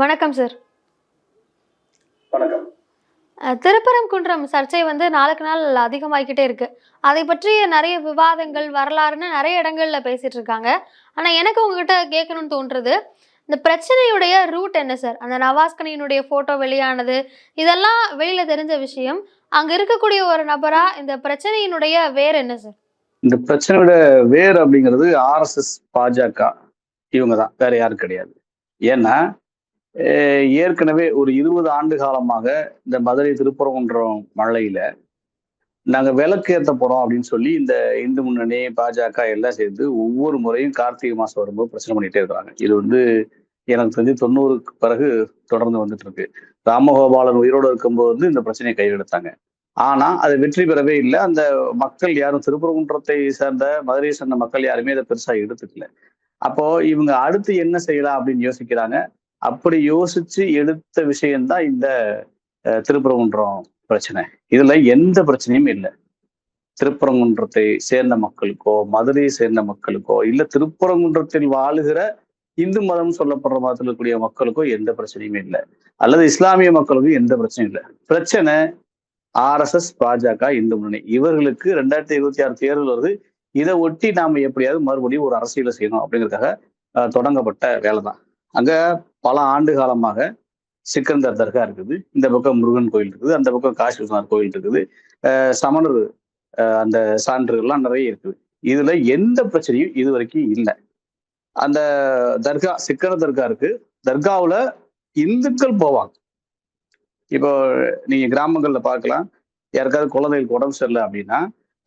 வணக்கம் சார் வணக்கம். திருப்பரங்குன்றம் சர்ச்சை வந்து நாளுக்கு நாள் அதிகமாகிக்கிட்டே இருக்கு. அதை பற்றி நிறைய விவாதங்கள் வரலாறுன்னு நிறைய இடங்கள்ல பேசிட்டு இருக்காங்க. ஆனா எனக்கு உங்ககிட்ட கேட்கணும்னு தோன்றுறது இந்த பிரச்சனையுடைய ரூட் என்ன சார் அந்த நவாஸ்கனியினுடைய போட்டோ வெளியானது இதெல்லாம் வெளியில தெரிஞ்ச விஷயம். அங்க இருக்கக்கூடிய ஒரு நபரா இந்த பிரச்சனையினுடைய வேர் என்ன சார் இந்த பிரச்சனையோட வேர் அப்படிங்கிறது ஆர்எஸ்எஸ் பாஜக இவங்க தான். வேற யாரும் கிடையாது. ஏன்னா ஏற்கனவே ஒரு இருபது ஆண்டு காலமாக இந்த மதுரை திருப்பரங்குன்றம் மழையில நாங்கள் விளக்கு ஏற்ற போறோம் அப்படின்னு சொல்லி இந்த இந்து முன்னணி பாஜக எல்லாம் சேர்ந்து ஒவ்வொரு முறையும் கார்த்திகை மாசம் வரும்போது பிரச்சனை பண்ணிட்டே இருக்கிறாங்க. இது வந்து எனக்கு தெரிஞ்சு தொண்ணூறுக்கு பிறகு தொடர்ந்து வந்துட்டு இருக்கு. ராமகோபாலன் உயிரோடு இருக்கும்போது வந்து இந்த பிரச்சனையை கையெடுத்தாங்க ஆனா அது வெற்றி பெறவே இல்லை. அந்த மக்கள் யாரும் திருப்பரங்குன்றத்தை சேர்ந்த மதுரையை சேர்ந்த மக்கள் யாருமே அதை பெருசா எடுத்துக்கல. அப்போ இவங்க அடுத்து என்ன செய்யலாம் அப்படின்னு யோசிக்கிறாங்க. அப்படி யோசிச்சு எடுத்த விஷயம்தான் இந்த அஹ், திருப்பரங்குன்றம் பிரச்சனை. இதுல எந்த பிரச்சனையும் இல்லை. திருப்பரங்குன்றத்தை சேர்ந்த மக்களுக்கோ மதுரையை சேர்ந்த மக்களுக்கோ இல்ல திருப்பரங்குன்றத்தில் வாழுகிற இந்து மதம் சொல்லப்படுற மதத்தில் இருக்கக்கூடிய மக்களுக்கோ எந்த பிரச்சனையுமே இல்லை. அல்லது இஸ்லாமிய மக்களுக்கும் எந்த பிரச்சனையும் இல்லை. பிரச்சனை ஆர்எஸ்எஸ் பாஜக இந்து முன்னணி. இவர்களுக்கு ரெண்டாயிரத்தி இருபத்தி ஆறு தேர்தல் வருது. இதை ஒட்டி நாம எப்படியாவது மறுபடியும் ஒரு அரசியலை செய்யணும் அப்படிங்கிறதுக்காக தொடங்கப்பட்ட வேலை தான் அங்க பல ஆண்டு காலமாக சிக்கந்தர் தர்கா இருக்குது. இந்த பக்கம் முருகன் கோயில் இருக்குது. அந்த பக்கம் காசி விஸ்வநாத் கோயில் இருக்குது. அஹ், சமணர் அஹ், அந்த சான்றுகள்லாம் நிறைய இருக்குது. இதுல எந்த பிரச்சனையும் இது வரைக்கும் இல்லை. அந்த தர்கா சிக்கன தர்கா இருக்கு. தர்காவுல இந்துக்கள் போவாங்க. இப்போ நீங்க கிராமங்கள்ல பார்க்கலாம். யாருக்காவது குழந்தைகளுக்கு உடம்பு சரியில்லை அப்படின்னா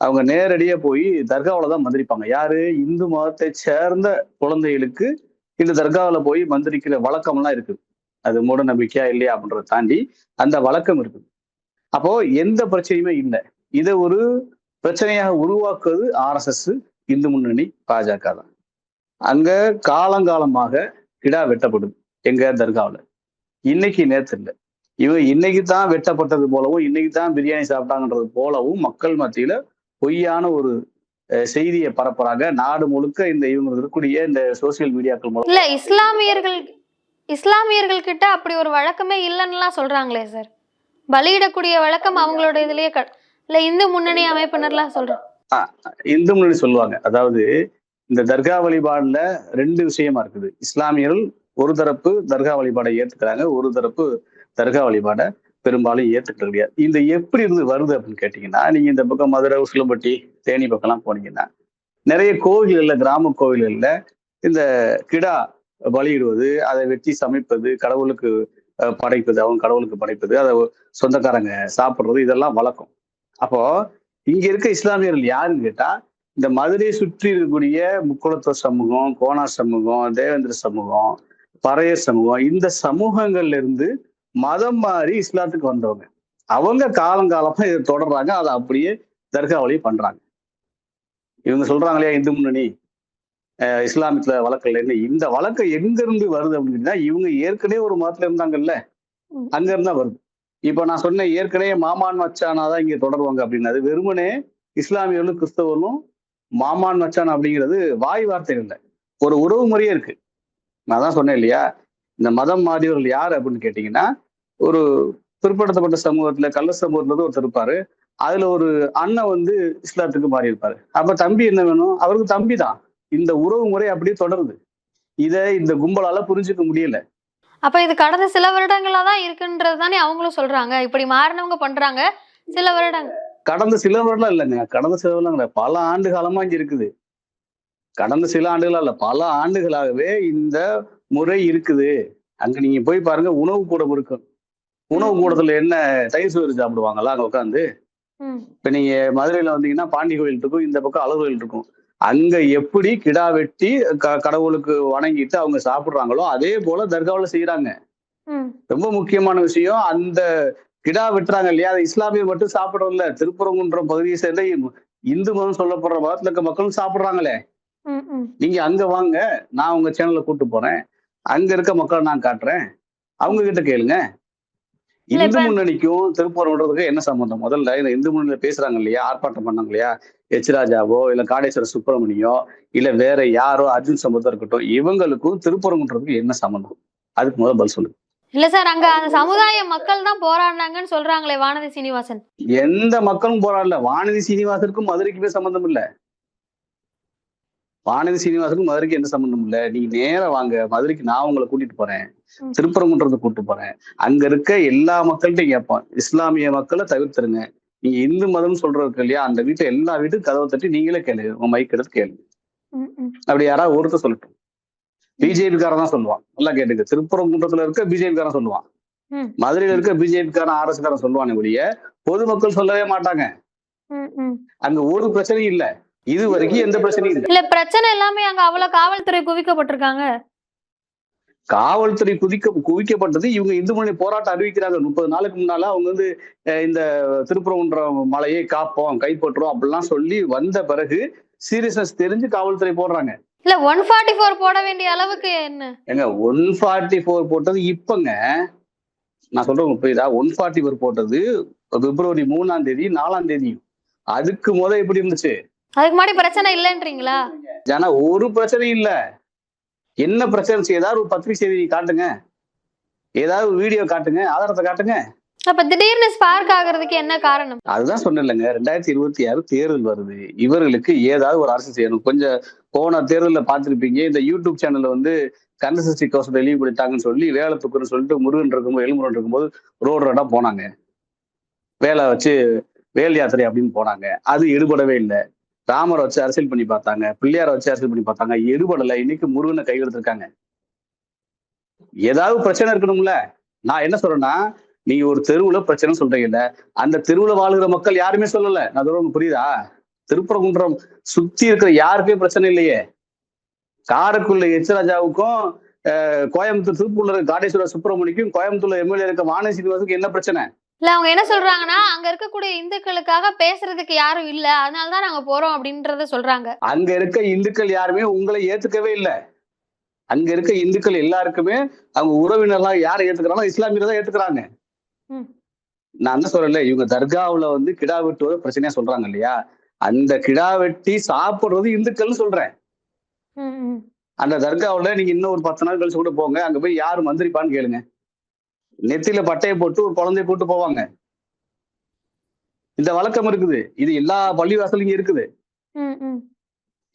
அவங்க நேரடியா போய் தர்காவில் தான் மந்திரிப்பாங்க யாரு? இந்து மதத்தை சேர்ந்த குழந்தைகளுக்கு இந்த தர்காவில் போய் மந்திரிக்கிற வழக்கம்லாம் இருக்குது. அது மூட நம்பிக்கையா இல்லையா அப்படின்றத தாண்டி அந்த வழக்கம் இருக்குது. அப்போ எந்த பிரச்சனையுமே இல்லை. இதை ஒரு பிரச்சனையாக உருவாக்குவது ஆர்எஸ்எஸ் இந்து முன்னணி பாஜக தான். அங்க காலங்காலமாக கிடா வெட்டப்படுது எங்க தர்காவுல. இன்னைக்கு நேற்று இல்லை. இவன் இன்னைக்கு தான் வெட்டப்பட்டது போலவும் இன்னைக்கு தான் பிரியாணி சாப்பிட்டாங்கன்றது போலவும் மக்கள் மத்தியில பொய்யான ஒரு செய்தியை பரப்புறாங்க. நாடு முழுக்க இந்த இவங்க இருக்கக்கூடிய இந்த சோசியல் மீடியாக்கள் மூலம். இல்ல இஸ்லாமியர்கள் இஸ்லாமியர்கள் கிட்ட அப்படி ஒரு வழக்கமே இல்லைன்னுலாம் சொல்றாங்களே சார். பலியிடக்கூடிய வழக்கம் அவங்களோட இதுலயே இல்ல இந்து முன்னணி அமைப்பினர்லாம் சொல்றேன் இந்து முன்னணி சொல்லுவாங்க. அதாவது இந்த தர்கா வழிபாடுல ரெண்டு விஷயமா இருக்குது. இஸ்லாமியர்கள் ஒரு தரப்பு தர்கா வழிபாடை ஏத்துக்கிறாங்க ஒரு தரப்பு தர்கா வழிபாடை பெரும்பாலும் ஏத்துக்கிறது கிடையாது. இந்த எப்படி இருந்து வருது அப்படின்னு கேட்டீங்கன்னா நீங்க இந்த பக்கம் மதுரை உசிலம்பட்டி தேனி பக்கம்லாம் போனீங்கன்னா நிறைய கோவில்களில் கிராம கோவில்களில் இந்த கிடா பலியிடுவது அதை வெட்டி சமைப்பது கடவுளுக்கு படைப்பது அவங்க கடவுளுக்கு படைப்பது அதை சொந்தக்காரங்க சாப்பிட்றது இதெல்லாம் வழக்கம். அப்போ இங்க இருக்க இஸ்லாமியர்கள் யாருன்னு கேட்டா இந்த மதுரையை சுற்றி இருக்கக்கூடிய முக்குளத்துவ சமூகம் கோணா சமூகம் தேவேந்திர சமூகம் பறையர் சமூகம் இந்த சமூகங்கள்ல இருந்து மதம் மாறி இஸ்லாத்துக்கு வந்தவங்க. அவங்க காலங்காலமா இதை தொடர்றாங்க அதை அப்படியே தர்காவளியை பண்றாங்க. இவங்க சொல்றாங்க இல்லையா இந்து முன்னணி? இஸ்லாமியத்துல வழக்கு இல்லைன்னு இந்த வழக்கம் எங்க இருந்து வருது அப்படின்னா இவங்க ஏற்கனவே ஒரு மதத்துல இருந்தாங்கல்ல. அங்க இருந்தா வருது. இப்ப நான் சொன்னேன் ஏற்கனவே மாமான் மச்சானாதான் இங்க தொடருவாங்க அப்படின்னது வெறுமனே இஸ்லாமியர்களும் கிறிஸ்தவர்களும் மாமான் மச்சான் அப்படிங்கிறது வாய் வார்த்தை இல்லை. ஒரு உறவு முறையே இருக்கு. நான் தான் சொன்னேன் இல்லையா? இந்த மதம் மாறியவர்கள் யார் அப்படின்னு கேட்டீங்கன்னா ஒரு பிற்படுத்தப்பட்ட சமூகத்துல கள்ள சமூகத்துல ஒருத்தர் இருப்பாரு. அதுல ஒரு அண்ணன் வந்து இஸ்லாத்துக்கு மாறி இருப்பாரு அப்ப தம்பி என்ன வேணும்? அவருக்கு தம்பி தான். இந்த உறவு முறை அப்படியே தொடருது. இதை இந்த கும்பலால புரிஞ்சுக்க முடியல. அப்ப இது கடந்த சில வருடங்களா தான் இருக்குன்றது தானே அவங்களும் சொல்றாங்க. இப்படி மாறினவங்க பண்றாங்க. சில வருடங்கள் கடந்த சில வருடம் இல்லைங்க. கடந்த சில வருடம் பல ஆண்டு காலமா இங்க இருக்குது. கடந்த சில ஆண்டுகளா இல்ல. பல ஆண்டுகளாகவே இந்த முறை இருக்குது. அங்க நீங்க போய் பாருங்க. உணவு கூடம் இருக்கும் உணவு கூடத்துல என்ன தயிர் சோறு சாப்பிடுவாங்களா? அங்க உட்காந்து இப்ப நீங்க மதுரையில வந்தீங்கன்னா பாண்டி கோயில் இருக்கும். இந்த பக்கம் அழகு கோயில் இருக்கும். அங்க எப்படி கிடா வெட்டி கடவுளுக்கு வணங்கிட்டு அவங்க சாப்பிடுறாங்களோ அதே போல தர்காவுல செய்யறாங்க ரொம்ப முக்கியமான விஷயம். அந்த கிடா வெட்டுறாங்க இல்லையா? அது இஸ்லாமியர் மட்டும் சாப்பிடறதில்ல. திருப்பரங்குன்றம் பகுதியை சேர்ந்த இந்து மதம் சொல்லப்படுற மதத்துல இருக்க மக்களும் சாப்பிடுறாங்களே. நீங்க அங்க வாங்க. நான் உங்க சேனல்ல கூட்டு போறேன். அங்க இருக்க மக்களை நான் காட்டுறேன். அவங்க கிட்ட கேளுங்க. இந்து முன்னணிக்கும் திருப்பரங்குன்றதுக்கும் என்ன சம்பந்தம்? முதல்ல இந்த இந்து முன்னணியில பேசுறாங்க இல்லையா? ஆர்ப்பாட்டம் பண்ணாங்க இல்லையா? எச் ராஜாவோ இல்ல காடேஸ்வர சுப்பிரமணியோ இல்ல வேற யாரோ அர்ஜுன் சம்பத்தோ இருக்கட்டும் இவங்களுக்கும் திருப்பரங்குன்றதுக்கும் என்ன சம்பந்தம்? அதுக்கு முதல்ல பதில் சொல்லு இல்ல சார் அங்க அந்த சமுதாய மக்கள் தான் போராடினாங்கன்னு சொல்றாங்களே வானதி சீனிவாசன். எந்த மக்களும் போராடல. வானதி சீனிவாசனுக்கும் மதுரைக்குமே சம்பந்தம் இல்ல. வானதி சீனிவாசனுக்கும் மதுரைக்கு எந்த சம்பந்தம் இல்ல. நீங்க நேரா வாங்க. மதுரைக்கு நான் உங்களை கூட்டிட்டு போறேன். திருப்பரங்குன்றத்தை கூட்டிட்டு போறேன். அங்க இருக்க எல்லா மக்கள்கிட்டையும் கேட்போம். இஸ்லாமிய மக்களை தவிர்த்துருங்க. நீங்க இந்து மதம் சொல்றதுக்கு இல்லையா? அந்த வீட்டுல எல்லா வீட்டுக்கும் கதவை தட்டி நீங்களே கேளு. உங்க மைக் எடுத்து கேளு. அப்படி யாராவது ஒருத்தர் சொல்லட்டும். பிஜேபி காரன் தான் சொல்லுவான். நல்லா கேட்டுக்க. திருப்பரங்குன்றத்துல இருக்க பிஜேபி காரன் சொல்லுவான். மதுரையில இருக்க பிஜேபி காரன் ஆர்எஸ் காரன் சொல்லுவானே ஒழிய பொதுமக்கள் சொல்லவே மாட்டாங்க. அங்க ஒரு பிரச்சனையும் இல்ல. இது வரைக்கும் எந்த பிரச்சனையும் இல்ல. இல்ல பிரச்சனை எல்லாமே அங்க அவ்வளவு காவல்துறை குவிக்கப்பட்டிருக்காங்க. காவல்துறை குதிக்க குவிக்கப்பட்டது இவங்க இந்து மொழி போராட்டம் அறிவிக்கிறாங்க. முப்பது நாளுக்கு முன்னால அவங்க வந்து இந்த திருப்பரங்குன்றம் மலையை காப்போம் கைப்பற்றுவோம் அப்படிலாம் சொல்லி வந்த பிறகு சீரியஸ்னஸ் தெரிஞ்சு காவல்துறை போடுறாங்க. இல்ல ஒன் ஃபார்ட்டி ஃபோர் போட வேண்டிய அளவுக்கு என்ன? ஏங்க ஒன் ஃபார்ட்டி ஃபோர் போட்டது இப்பங்க நான் சொல்றேன் புரியுதா? ஒன் ஃபார்ட்டி ஃபோர் போட்டது பிப்ரவரி மூணாம் தேதி நாலாம் தேதி அதுக்கு முத எப்படி இருந்துச்சு? அதுக்கு முன்னாடி பிரச்சனை இல்லைன்றீங்களா? ஆனா ஒரு பிரச்சனையும் இல்ல. என்ன பிரச்சனை? ஏதாவது ஒரு பத்திரிகை செய்தி காட்டுங்க. ஏதாவது ஒரு வீடியோ காட்டுங்க ஆதாரத்தை காட்டுங்க. அப்ப திடீர்னு ஸ்பார்க் ஆகுறதுக்கு என்ன காரணம்? அதுதான் சொன்னேன்லங்க. ரெண்டாயிரத்தி இருபத்தி ஆறு தேர்தல் வருது. இவர்களுக்கு ஏதாவது ஒரு அரசு செய்யணும். கொஞ்சம் போன தேர்தலில் பார்த்திருப்பீங்க. இந்த யூடியூப் சேனல்ல வந்து கந்தசஷ்டி கவசத்தை லீவ் பண்ணிட்டாங்கன்னு சொல்லி வேலை துக்குன்னு சொல்லிட்டு முருகன் இருக்கும்போது எலுமுருகன் இருக்கும்போது ரோடு ரோடா போனாங்க. வேலை வச்சு வேல் யாத்திரை அப்படின்னு போனாங்க. அது எடுபடவே இல்லை. ராமரை வச்சு அரசியல் பண்ணி பார்த்தாங்க பிள்ளையாரை வச்சு அரசியல் பண்ணி பார்த்தாங்க எருபடல இன்னைக்கு முருகனை கை எடுத்திருக்காங்க ஏதாவது பிரச்சனை இருக்கணும்ல? நான் என்ன சொல்றேன்னா நீங்க ஒரு தெருவுல பிரச்சனை சொல்றீங்கல்ல அந்த தெருவுல வாழ்கிற மக்கள் யாருமே சொல்லல. நான் சொல்றது புரியுதா? திருப்பரங்குன்றம் சுத்தி இருக்கிற யாருக்குமே பிரச்சனை இல்லையே. காரைக்குள்ள எச்சராஜாவுக்கும் அஹ், கோயம்புத்தூர் திருப்பூர்ல இருக்க காடேஸ்வரர் சுப்பிரமணிக்கும் கோயம்புத்தூர்ல எம்எல்ஏ இருக்க வானதி சீனிவாசுக்கு என்ன பிரச்சனை? இல்ல அவங்க என்ன சொல்றாங்கன்னா அங்க இருக்கக்கூடிய இந்துக்களுக்காக பேசுறதுக்கு யாரும் இல்ல. அதனாலதான் நாங்க போறோம் அப்படின்றத சொல்றாங்க. அங்க இருக்க இந்துக்கள் யாருமே உங்களை ஏத்துக்கவே இல்லை. அங்க இருக்க இந்துக்கள் எல்லாருக்குமே அவங்க உறவினர்லாம் யாரை ஏத்துக்கிறாங்களோ இஸ்லாமியர் தான் ஏத்துக்கிறாங்க. நான் என்ன சொல்லல இவங்க தர்காவுல வந்து கிடா வெட்டுவது பிரச்சனையா சொல்றாங்க இல்லையா? அந்த கிடா வெட்டி சாப்பிடுறது இந்துக்கள்னு சொல்றேன். அந்த தர்காவுல நீங்க இன்னும் ஒரு பத்து நாள் கழிச்சு கூட போங்க. அங்க போய் யாரு மந்திரிப்பான்னு கேளுங்க. நெத்தியில பட்டையை போட்டு ஒரு குழந்தைய கூட்டு போவாங்க. இந்த வழக்கம் இருக்குது. இது எல்லா பள்ளிவாசலும் இருக்குது.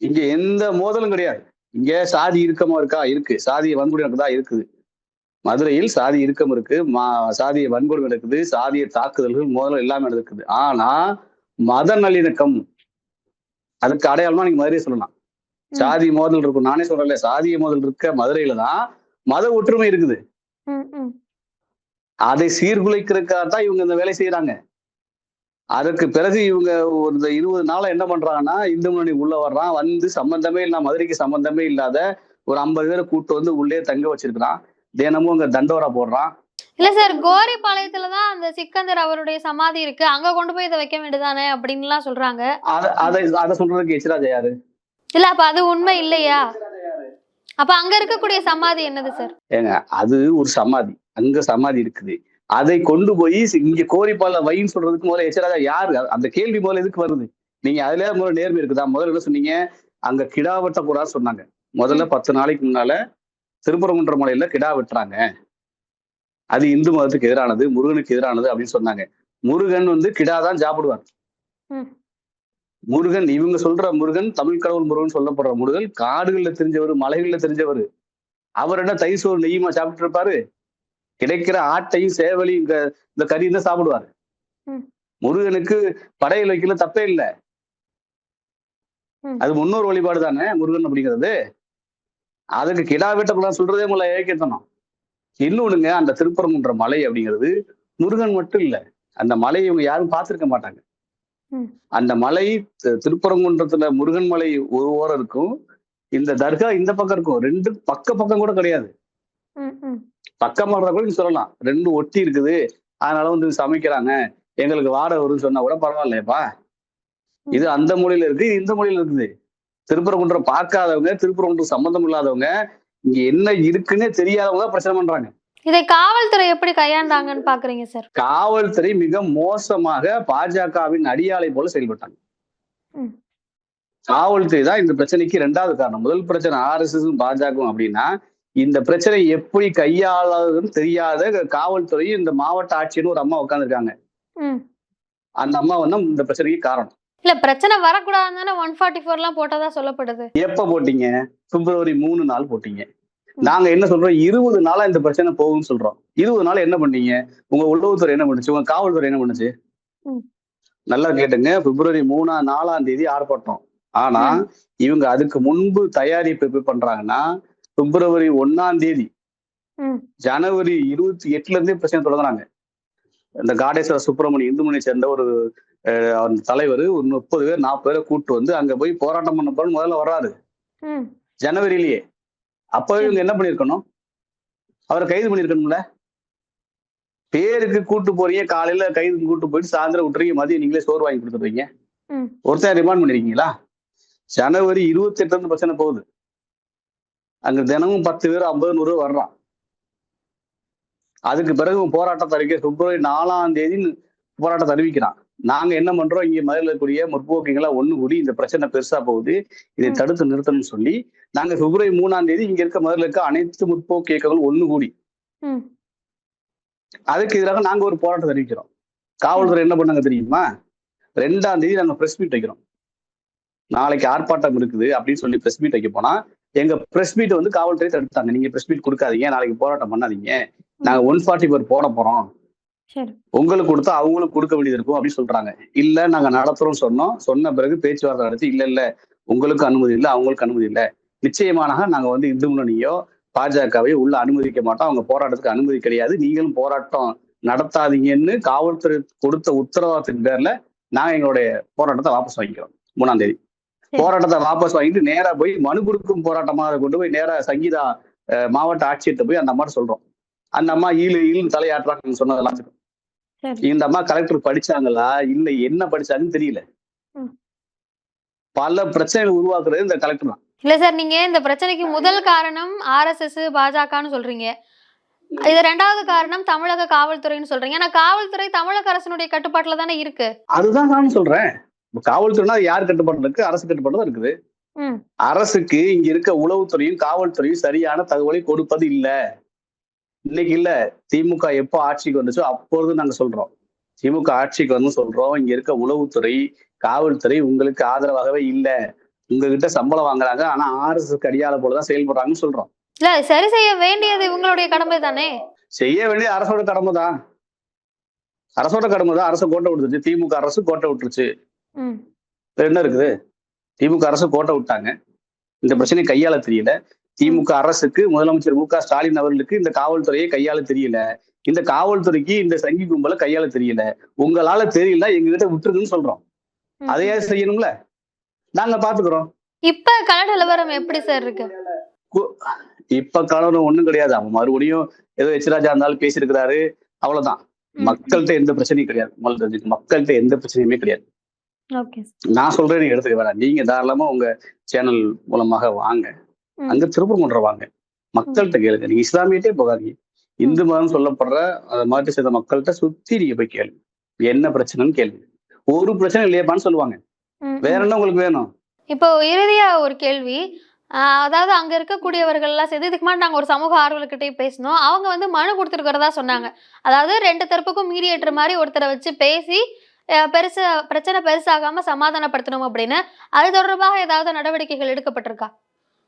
இங்க எந்த மோதலும் கிடையாது. இங்க சாதி இறுக்கமா இருக்கா? இருக்கு. சாதிய வன்கொடுமை இருக்குதா இருக்குது. மதுரையில் சாதி இறுக்கம் இருக்கு. மா சாதிய வன்கொடுமை இருக்குது சாதிய தாக்குதல்கள் மோதல் எல்லாமே நடக்குது. ஆனா மத நல்லிணக்கம். அதுக்கு அடையாளமா நீங்க மதுரையை சொல்லலாம். சாதி மோதல் இருக்கும். நானே சொல்றேன்ல சாதிய மோதல் இருக்க மதுரையில தான் மத ஒற்றுமை இருக்குது. அதை சீர்குலைக்கிறதுக்காக தான் இவங்க இந்த வேலை செய்யறாங்க அதற்கு பிறகு இவங்க ஒரு இருபது நாளா என்ன பண்றாங்கன்னா இந்து முன்னணி உள்ள வர்றான் வந்து சம்பந்தமே இல்லாம மதுரைக்கு சம்பந்தமே இல்லாத ஒரு ஐம்பது பேரை கூட்டு வந்து உள்ளே தங்க வச்சிருக்கிறான். தினமும் அங்க தண்டோரா போடுறான். இல்ல சார் கோரிப்பாளையத்துல தான் அந்த சிக்கந்தர் அவருடைய சமாதி இருக்கு. அங்க கொண்டு போய் இதை வைக்க வேண்டியதானே அப்படின்லாம் சொல்றாங்க. அதை அதை சொல்றதுக்கு எச்ராஜா யாரு இல்ல அப்ப அது உண்மை இல்லையா? அப்ப அங்க இருக்கக்கூடிய சமாதி என்னது சார்? ஏங்க அது ஒரு சமாதி. அங்க சமாதி இருக்குது. அதை கொண்டு போய் இங்க கோரிப்பால வைன்னு சொல்றதுக்கு முதல்ல எச்சராஜா யாரு? அந்த கேள்வி முதல்ல எதுக்கு வருது? நீங்க அதுல முதல்ல நேர்மை இருக்குதா? முதல்ல என்ன சொன்னீங்க? அங்க கிடா வெட்டக்கூடாது சொன்னாங்க. முதல்ல பத்து நாளைக்கு முன்னால திருப்பரங்குன்ற மலையில கிடா வெட்டுறாங்க. அது இந்து மதத்துக்கு எதிரானது முருகனுக்கு எதிரானது அப்படின்னு சொன்னாங்க. முருகன் வந்து கிடா தான் சாப்பிடுவார். முருகன் இவங்க சொல்ற முருகன் தமிழ் கடவுள் முருகன் சொல்லப்படுற முருகன் காடுகள்ல தெரிஞ்சவர் மலைகள்ல தெரிஞ்சவர். அவர் என்ன சோறு நெய்யுமா சாப்பிட்டு இருப்பாரு கிடைக்கிற ஆட்டையும் சேவலையும் இந்த இந்த கறியும் தான் சாப்பிடுவாரு. முருகனுக்கு படையல் வைக்கல தப்பே இல்லை. அது முன்னோர் வழிபாடு தானே முருகன் அப்படிங்கிறது. அதுக்கு கிடா வெட்டக்கூடாது சொல்றதே முல்ல ஏக்கத்தனம் இன்னொன்னுங்க அந்த திருப்பரங்குன்ற மலை அப்படிங்கிறது முருகன் மட்டும் இல்ல. அந்த மலையை இவங்க யாரும் பார்த்திருக்க மாட்டாங்க. அந்த மலை திருப்பரங்குன்றத்துல முருகன் மலை ஒரு ஓரம் இருக்கும். இந்த தர்கா இந்த பக்கம் இருக்கும். ரெண்டு பக்க பக்கம் கூட கிடையாது. பக்கமா இருந்தா கூட நீங்க சொல்லலாம். ரெண்டு ஒட்டி இருக்குது. அதனால வந்து சமைக்கிறாங்க. எங்களுக்கு வாடகை வரும்னு சொன்னா கூட பரவாயில்லையப்பா. இது அந்த மொழியில இருக்கு இது இந்த மொழியில இருக்குது. திருப்பரங்குன்றம் பார்க்காதவங்க திருப்பரங்குன்றம் சம்பந்தம் இல்லாதவங்க இங்க என்ன இருக்குன்னே தெரியாதவங்க தான் பிரச்சனை பண்றாங்க. இதை காவல்துறை எப்படி கையாண்டாங்கன்னு பாக்குறீங்க சார்? காவல்துறை மிக மோசமாக பாஜகவின் அடியாளை போல செயல்பட்டாங்க. காவல்துறை தான் இந்த பிரச்சனைக்கு ரெண்டாவது காரணம். முதல் பிரச்சனை ஆர்எஸ்எஸ் பாஜகவும் அப்படின்னா இந்த பிரச்சனை எப்படி கையாளதுன்னு தெரியாத காவல்துறை இந்த மாவட்ட ஆட்சியர்னு ஒரு அம்மா உட்காந்துருக்காங்க அந்த அம்மா வந்து இந்த பிரச்சனைக்கு காரணம். இல்ல பிரச்சனை வரக்கூடாதுன்னு தானே ஒன் ஃபார்ட்டி ஃபோர்லாம் போட்டதா சொல்லப்படுது? எப்ப போட்டீங்க? பிப்ரவரி மூணு நாள் போட்டீங்க. நாங்க என்ன சொல்றோம்? இருபது நாளா இந்த பிரச்சனை போகும்னு சொல்றோம். இருபது நாள் என்ன பண்ணீங்க? உங்க உளவுத்துறை என்ன பண்ணுச்சு? உங்க காவல்துறை என்ன பண்ணுச்சு. நல்லா கேட்டுங்க. பிப்ரவரி மூணாம் நாலாம் தேதி ஆர்ப்பாட்டம். ஆனா. இவங்க அதுக்கு முன்பு தயாரிப்பு எப்படி பண்றாங்கன்னா பிப்ரவரி ஒண்ணாம் தேதி ஜனவரி இருபத்தி எட்டுல இருந்தே பிரச்சனை தொடங்குறாங்க. இந்த காடேஸ்வர சுப்பிரமணிய இந்துமணியை சேர்ந்த ஒரு தலைவர் ஒரு முப்பது பேர் நாற்பது பேரை கூட்டு வந்து அங்க போய் போராட்டம் பண்ண போறோம்னு முதல்ல வர்றாரு. ஜனவரியிலேயே. அப்பவே இவங்க என்ன பண்ணிருக்கணும் அவரை கைது பண்ணிருக்கணும்ல பேருக்கு கூட்டு போறீங்க காலையில கைது கூட்டு போயிட்டு சாயந்தரம் விட்டுறீங்க மதியம் நீங்களே சோறு வாங்கி கொடுத்துருவீங்க ஒருத்தர் ரிமாண்ட் பண்ணிருக்கீங்களா? ஜனவரி இருபத்தி எட்டுல இருந்து பிரச்சனை போகுது. அங்க தினமும் பத்து பேர் ஐம்பது நூறு வர்றான். அதுக்கு பிறகு போராட்டத்தை அறிக்கை பிப்ரவரி நாலாம் தேதி போராட்டத்தை அறிவிக்கிறான். நாங்க என்ன பண்றோம்? இங்க மதுரையில் இருக்கக்கூடிய முற்போக்குங்களா ஒண்ணு கூடி இந்த பிரச்சனை பெருசா போகுது. இதை. தடுத்து நிறுத்தணும்னு சொல்லி நாங்க பிப்ரவரி மூணாம் தேதி இங்க இருக்க மதுரையில் இருக்க அனைத்து முற்போக்கு இயக்கங்களும் ஒண்ணு கூடி. அதுக்கு எதிராக நாங்க ஒரு போராட்டத்தை அறிவிக்கிறோம். காவல்துறை என்ன பண்ணாங்க தெரியுமா? ரெண்டாம் தேதி நாங்க பிரஸ் மீட் வைக்கிறோம். நாளைக்கு ஆர்ப்பாட்டம் இருக்குது அப்படின்னு சொல்லி பிரஸ் மீட் வைக்க போனா எங்க பிரஸ் மீட் வந்து காவல்துறை தடுத்தாங்க நீங்க பிரஸ் மீட் கொடுக்காதீங்க. நாளைக்கு போராட்டம் பண்ணாதீங்க. நாங்க ஒன் ஃபார்ட்டி பேர் போட போறோம். உங்களுக்கு கொடுத்தா அவங்களுக்கு கொடுக்க வேண்டியது இருக்கும் அப்படின்னு சொல்றாங்க. இல்ல நாங்க நடத்துறோம் சொன்னோம். சொன்ன பிறகு பேச்சுவார்த்தை நடத்தி இல்ல இல்ல உங்களுக்கு அனுமதி இல்லை அவங்களுக்கு அனுமதி இல்லை. நிச்சயமானாக நாங்க வந்து இந்து முன்னணியோ பாஜகவையோ உள்ள அனுமதிக்க மாட்டோம். அவங்க போராட்டத்துக்கு அனுமதி கிடையாது. நீங்களும் போராட்டம் நடத்தாதீங்கன்னு காவல்துறை கொடுத்த உத்தரவாதத்தின் பேர்ல நாங்க எங்களுடைய போராட்டத்தை வாபஸ் வாங்கிக்கிறோம். மூணாம் தேதி. போராட்டத்தை வாபஸ் வாங்கிட்டு நேரா போய் மனு கொடுக்கும் போராட்டமா அதை கொண்டு போய் நேரா சங்கீதா மாவட்ட ஆட்சியர்கிட்ட போய் அந்த அம்மாட்ட சொல்றோம். அந்த அம்மா ஈழு ஈழு தலையாட்டுறாங்க சொன்னது எல்லாத்துக்கும் சரி. இந்த அம்மா கலெக்டர் படிச்சாங்களா? இல்ல என்ன படிச்சாங்கன்னு தெரியல. பல பிரச்சனைகள் உருவாக்குறது இந்த கலெக்டர் தான். இல்ல சார் நீங்க இந்த பிரச்சனைக்கு முதல் காரணம் ஆர்எஸ்எஸ் பாஜகன்னு சொல்றீங்க. இது ரெண்டாவது காரணம் தமிழக காவல்துறைன்னு சொல்றீங்க. ஆனா காவல்துறை தமிழக அரசினுடைய கட்டுப்பாட்டுல தானே இருக்கு. அதுதான் நான் சொல்றேன். இப்ப காவல்துறைனா யார் கட்டுப்பாட்டுல இருக்கு? அரசு கட்டுப்பாடு தான் இருக்குது. அரசுக்கு இங்க இருக்க உளவுத்துறையும் காவல்துறையும் சரியான தகவலை கொடுப்பது இல்ல. இன்னைக்கு இல்ல. திமுக எப்போ ஆட்சிக்கு வந்துச்சோ அப்பொழுது நாங்க சொல்றோம். திமுக ஆட்சிக்கு வந்து சொல்றோம். இங்க இருக்க உளவுத்துறை காவல்துறை உங்களுக்கு ஆதரவாகவே இல்ல. உங்ககிட்ட சம்பளம் வாங்குறாங்க. ஆனா ஆர்எஸ்எஸ்க்கு அடியாள போலதான் செயல்படுறாங்கன்னு சொல்றோம். இல்ல சரி செய்ய வேண்டியது இவங்களுடைய கடமை தானே? செய்ய வேண்டிய அரசோட கடமை தான் அரசோட கடமை தான் அரசு கோட்டை விட்டுருச்சு. திமுக அரசு கோட்டை விட்டுருச்சு. என்ன இருக்குது? திமுக அரசு கோட்டை விட்டாங்க. இந்த பிரச்சனையை கையாள தெரியல. திமுக அரசுக்கு முதலமைச்சர் மு க ஸ்டாலின் அவர்களுக்கு இந்த காவல்துறையை கையாள தெரியல. இந்த காவல்துறைக்கு இந்த சங்கி கும்பலை கையாள தெரியல. உங்களால தெரியல எங்ககிட்ட விட்டுருக்குன்னு சொல்றோம். அதையே செய்யணும்ல? நாங்க பாத்துக்கிறோம். இப்ப கள நிலவரம் எப்படி சார் இருக்கு? இப்ப கலவரம் ஒண்ணும் கிடையாது. அவன் மறுபடியும் ஏதோ எச்ராஜா இருந்தாலும் பேசியிருக்கிறாரு. அவ்வளவுதான். மக்கள்கிட்ட எந்த பிரச்சனையும் கிடையாது. மக்கள்கிட்ட எந்த பிரச்சனையுமே கிடையாது. நான் சொல்றேன் நீங்க எடுத்துக்க வேணாம். நீங்க தாராளமா உங்க சேனல் மூலமாக வாங்க. அங்க திருப்பரங்குன்றம் வாங்க. மக்கள்கிட்ட கேளுங்க. நீங்க இஸ்லாமியட்டே போகாதீங்க. இந்து மதம் சொல்லப்படுற அதை மாற்றி செய்த மக்கள்கிட்ட சுத்தி நீங்க போய் கேளுங்க என்ன பிரச்சனைன்னு கேளுங்க ஒரு பிரச்சனை இல்லையாப்பான்னு சொல்லுவாங்க. வேற. என்ன உங்களுக்கு வேணும்? இப்போ இறுதியா ஒரு கேள்வி. அதாவது அங்க இருக்கக்கூடியவர்கள் எல்லாம் சேர்ந்து இதுக்கு முன்னாடி நாங்க ஒரு சமூக ஆர்வலர்கிட்டயும் பேசினோம். அவங்க வந்து மனு கொடுத்துருக்கிறதா சொன்னாங்க. அதாவது ரெண்டு தரப்புக்கும் மீடியேட்டர் மாதிரி ஒருத்தரை வச்சு பேசி பெருசு பிரச்சனை பெருசாகாம சமாதானப்படுத்தணும் அப்படின்னு. அது தொடர்பாக ஏதாவது நடவடிக்கைகள் எடுக்கப்பட்டிருக்கா?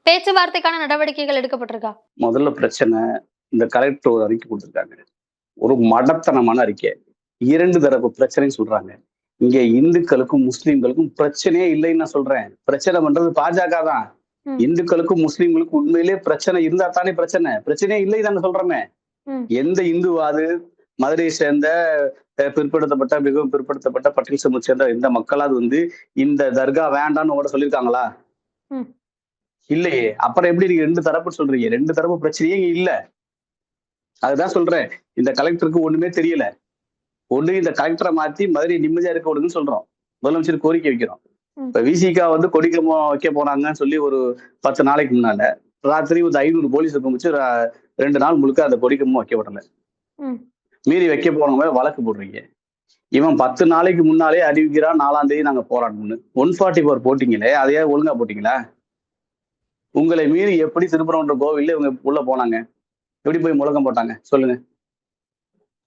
பேச்சுவார்த்தைக்கான நடவடிக்கைகள் எடுக்கப்பட்டிருக்கா? முதல்ல பிரச்சனை இந்த கலெக்டர் ஒரு அறிக்கை கொடுத்துருக்காங்க. ஒரு மடத்தனமான அறிக்கை. இரண்டு தரப்பு பிரச்சனைன்னு சொல்றாங்க. இங்க இந்துக்களுக்கும் முஸ்லிம்களுக்கும் பிரச்சனையே இல்லைன்னு நான் சொல்றேன். பிரச்சனை பண்றது பாஜக தான். இந்துக்களுக்கும் முஸ்லிம்களுக்கும் உண்மையிலே பிரச்சனை இருந்தா தானே பிரச்சனை. பிரச்சனையே இல்லை தானே சொல்றோமே. எந்த இந்துவாது மதுரையை சேர்ந்த பிற்படுத்தப்பட்ட மிகவும் பிற்படுத்தப்பட்ட பட்டியல் சமூகத்தை சேர்ந்த எந்த மக்களாவது வந்து இந்த தர்கா வேண்டாம்னு கூட சொல்லியிருக்காங்களா. இல்லையே. அப்புறம் எப்படி நீங்க ரெண்டு தரப்பு சொல்றீங்க? ரெண்டு தரப்பு பிரச்சனையே இல்ல. அதுதான் சொல்றேன். இந்த கலெக்டருக்கு ஒண்ணுமே தெரியல. ஒண்ணு இந்த கலெக்டரை மாத்தி மதுரை நிம்மதியா இருக்க விடுங்கன்னு சொல்றோம். முதலமைச்சர் கோரிக்கை வைக்கிறோம். இப்ப விசிகா வந்து கொடிக்கம்பம் வைக்க போனாங்கன்னு சொல்லி ஒரு பத்து நாளைக்கு முன்னால ராத்திரி ஒரு ஐநூறு போலீஸ் ரா- ரெண்டு நாள் முழுக்க அந்த கொடிக்கம்பம் வைக்க விடல ம். மீறி வைக்க போனவங்க வழக்கு போடுறீங்க. இவன் பத்து நாளைக்கு முன்னாலே அறிவிக்கிறான் நாலாம் தேதி நாங்க போராடணும்னு. ஒன் ஃபார்ட்டி ஃபோர் போட்டீங்களே அதையே ஒழுங்கா போட்டீங்களா? உங்களை மீறி எப்படி திருப்பரங்குன்ற கோவில்ல இவங்க உள்ள போனாங்க? எப்படி போய் முழக்கம் போட்டாங்க? சொல்லுங்க.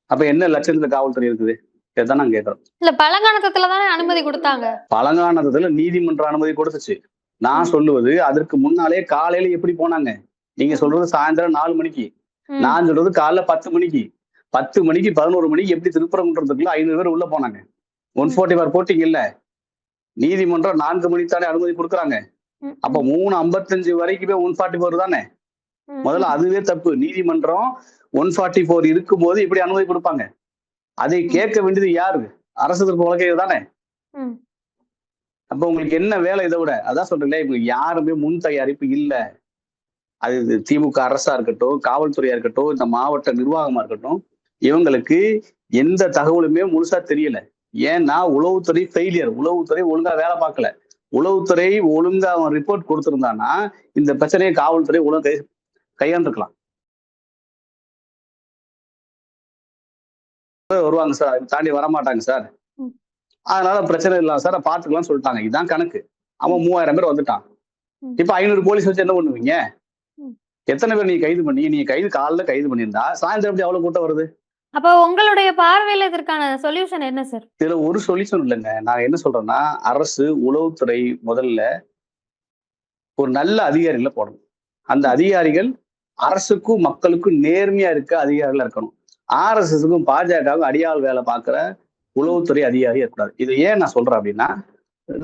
அப்ப என்ன லட்சத்துல காவல்துறை இருக்குது? இதான் நான் கேட்கறோம் இல்ல பழங்காலத்துல தானே அனுமதி கொடுத்தாங்க? பழங்கானத்துல நீதிமன்ற அனுமதி கொடுத்துச்சு. நான் சொல்லுவது அதற்கு முன்னாலே காலையில எப்படி போனாங்க? நீங்க சொல்றது சாயந்தரம் நாலு மணிக்கு. நான் சொல்றது காலைல பத்து மணிக்கு. பத்து மணிக்கு பதினோரு மணிக்கு எப்படி திருப்பரங்குன்றதுக்குள்ள ஐநூறு பேர் உள்ள போனாங்க. ஒன் ஃபோர்ட்டி பார் போட்டிங்க இல்ல. நீதிமன்றம் நான்கு மணிக்கு தானே அனுமதி கொடுக்குறாங்க. அப்ப மூணு ஐம்பத்தஞ்சு வரைக்குமே ஒன் ஃபார்ட்டி ஃபோர் தானே முதல்ல அதுவே தப்பு. நீதிமன்றம் ஒன் ஃபார்ட்டி ஃபோர் இருக்கும்போது இப்படி அனுமதி கொடுப்பாங்க. அதை கேட்க வேண்டியது யாரு? அரசு திருப்ப வழக்கைகள் தானே. அப்ப உங்களுக்கு என்ன வேலை இதை விட? அதான் சொல்றேன் இப்ப யாருமே முன் தயாரிப்பு இல்ல. அது திமுக அரசா இருக்கட்டும் காவல்துறையா இருக்கட்டும் இந்த மாவட்ட நிர்வாகமா இருக்கட்டும் இவங்களுக்கு எந்த தகவலுமே முழுசா தெரியல. ஏன்னா உளவுத்துறை ஃபெயிலியர் உளவுத்துறை ஒழுங்கா வேலை பார்க்கல. உளவுத்துறை ஒழுங்கா அவன் ரிப்போர்ட் கொடுத்திருந்தானா இந்த பிரச்சனையை காவல்துறை ஒழுங்கா கை கையாண்டிருக்கலாம். வருவாங்க சார் தாண்டி வரமாட்டாங்க சார். அதனால பிரச்சனை இல்லை சார் பாத்துக்கலாம் சொல்லிட்டாங்க. இதான் கணக்கு. அவன் மூவாயிரம் பேர் வந்துட்டான். இப்ப ஐநூறு போலீஸ் வச்சு என்ன பண்ணுவீங்க. எத்தனை பேர் நீங்க கைது பண்ணி நீங்க கைது காலைல கைது பண்ணியிருந்தா சாயந்தரம் எப்படி அவ்வளவு கூட்டம் வருது? அப்ப உங்களுடைய பார்வையில இதற்கான சொல்யூஷன் என்ன சார் இதுல ஒரு சொல்யூஷன் இல்லைங்க. நான் என்ன சொல்றேன்னா அரசு உளவுத்துறை முதல்ல ஒரு நல்ல அதிகாரிகளை போடணும். அந்த அதிகாரிகள் அரசுக்கும் மக்களுக்கும் நேர்மையா இருக்க அதிகாரிகளா இருக்கணும். ஆர்எஸ்எஸ்க்கும் பாஜகவுக்கும் அடியாள் வேலை பார்க்குற உளவுத்துறை அதிகாரி இருக்கக்கூடாது. இது ஏன் நான் சொல்றேன் அப்படின்னா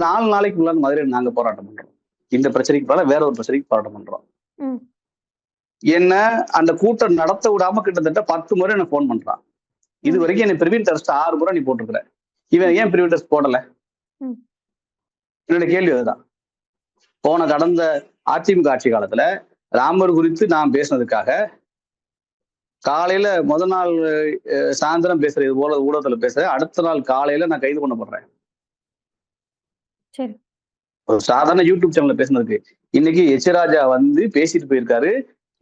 நாலு நாளைக்கு முன்னாடி மதுரையில் நாங்க போராட்டம் பண்றோம். இந்த பிரச்சனைக்கு போல வேற ஒரு பிரச்சனைக்கு போராட்டம் பண்றோம். என்ன அந்த கூட்டம் நடத்த விடாம கிட்டத்தட்ட பத்து முறை எனக்கு ஃபோன் பண்றான். இது வரைக்கும் என்னை பிரிவின் டெஸ்ட் ஆறு முறை நீ போட்டிருக்கிற. இவன் ஏன் பிரிவின் டெஸ்ட் போடல. என்னோட கேள்வி அதுதான். போன கடந்த அதிமுக ஆட்சி காலத்துல ராமர் குறித்து நான் பேசினதுக்காக காலையில முத நாள் சாயந்தரம் பேசுற இது போல ஊடகத்துல பேசுறேன். அடுத்த நாள் காலையில நான் கைது பண்ணப்படுறேன். ஒரு சாதாரண யூடியூப் சேனல்ல பேசினதுக்கு. இன்னைக்கு எச் ராஜா வந்து பேசிட்டு போயிருக்காரு.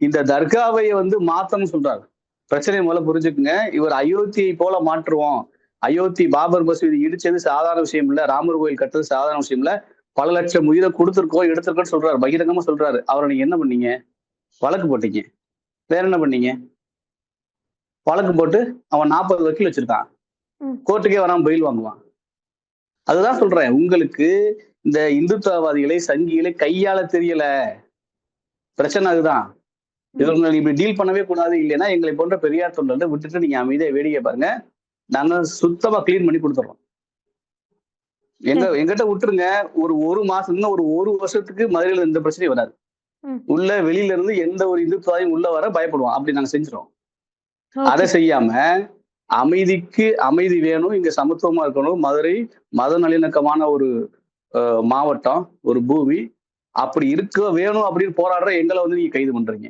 இந்த தர்காவை வந்து மாத்தணும்னு சொல்றாரு பிரச்சனையை முதல்ல புரிஞ்சுக்குங்க. இவர் அயோத்தியை போல மாற்றுவோம். அயோத்தி பாபர் மசூதி இடிச்சது சாதாரண விஷயம் இல்ல. ராமர் கோயில் கட்டுறது சாதாரண விஷயம் இல்ல. பல லட்சம் உயிரை கொடுத்துருக்கோம் எடுத்திருக்கோன்னு சொல்றாரு. பகிரங்கமா சொல்றாரு. அவரை நீங்க என்ன பண்ணீங்க? வழக்கு போட்டீங்க. வேற என்ன பண்ணீங்க? வழக்கு போட்டு அவன் நாற்பது வக்கீல் வச்சிருக்கான். கோர்ட்டுக்கே வராம பெயில் வாங்குவான். அதுதான் சொல்றேன். உங்களுக்கு இந்த இந்துத்துவவாதிகளை சங்கிகளை கையாள தெரியல. பிரச்சனை அதுதான். இவங்க இப்படி டீல் பண்ணவே கூடாது இல்லைன்னா எங்களை போன்ற பெரியார் தொண்டர்களை விட்டுட்டு நீங்க அமைதியா வேடிக்கை பாருங்க. நாங்க சுத்தமா க்ளீன் பண்ணி கொடுத்துறோம். எங்க எங்கிட்ட விட்டுருங்க. ஒரு ஒரு மாசம் இன்னும் ஒரு ஒரு வருஷத்துக்கு மதுரையில இந்த பிரச்சனையும் வராது. உள்ள வெளியில இருந்து எந்த ஒரு இந்துத்துவாயும் உள்ள வர பயப்படுவோம். அப்படி நாங்க Okay. அதை செய்யாம அமைதிக்கு அமைதி வேணும் இங்க சமத்துவமா இருக்கணும். மதுரை மத நல்லிணக்கமான ஒரு மாவட்டம் ஒரு பூமி. அப்படி இருக்க வேணும் அப்படின்னு போராடுற எங்களை வந்து நீங்க கைது பண்றீங்க.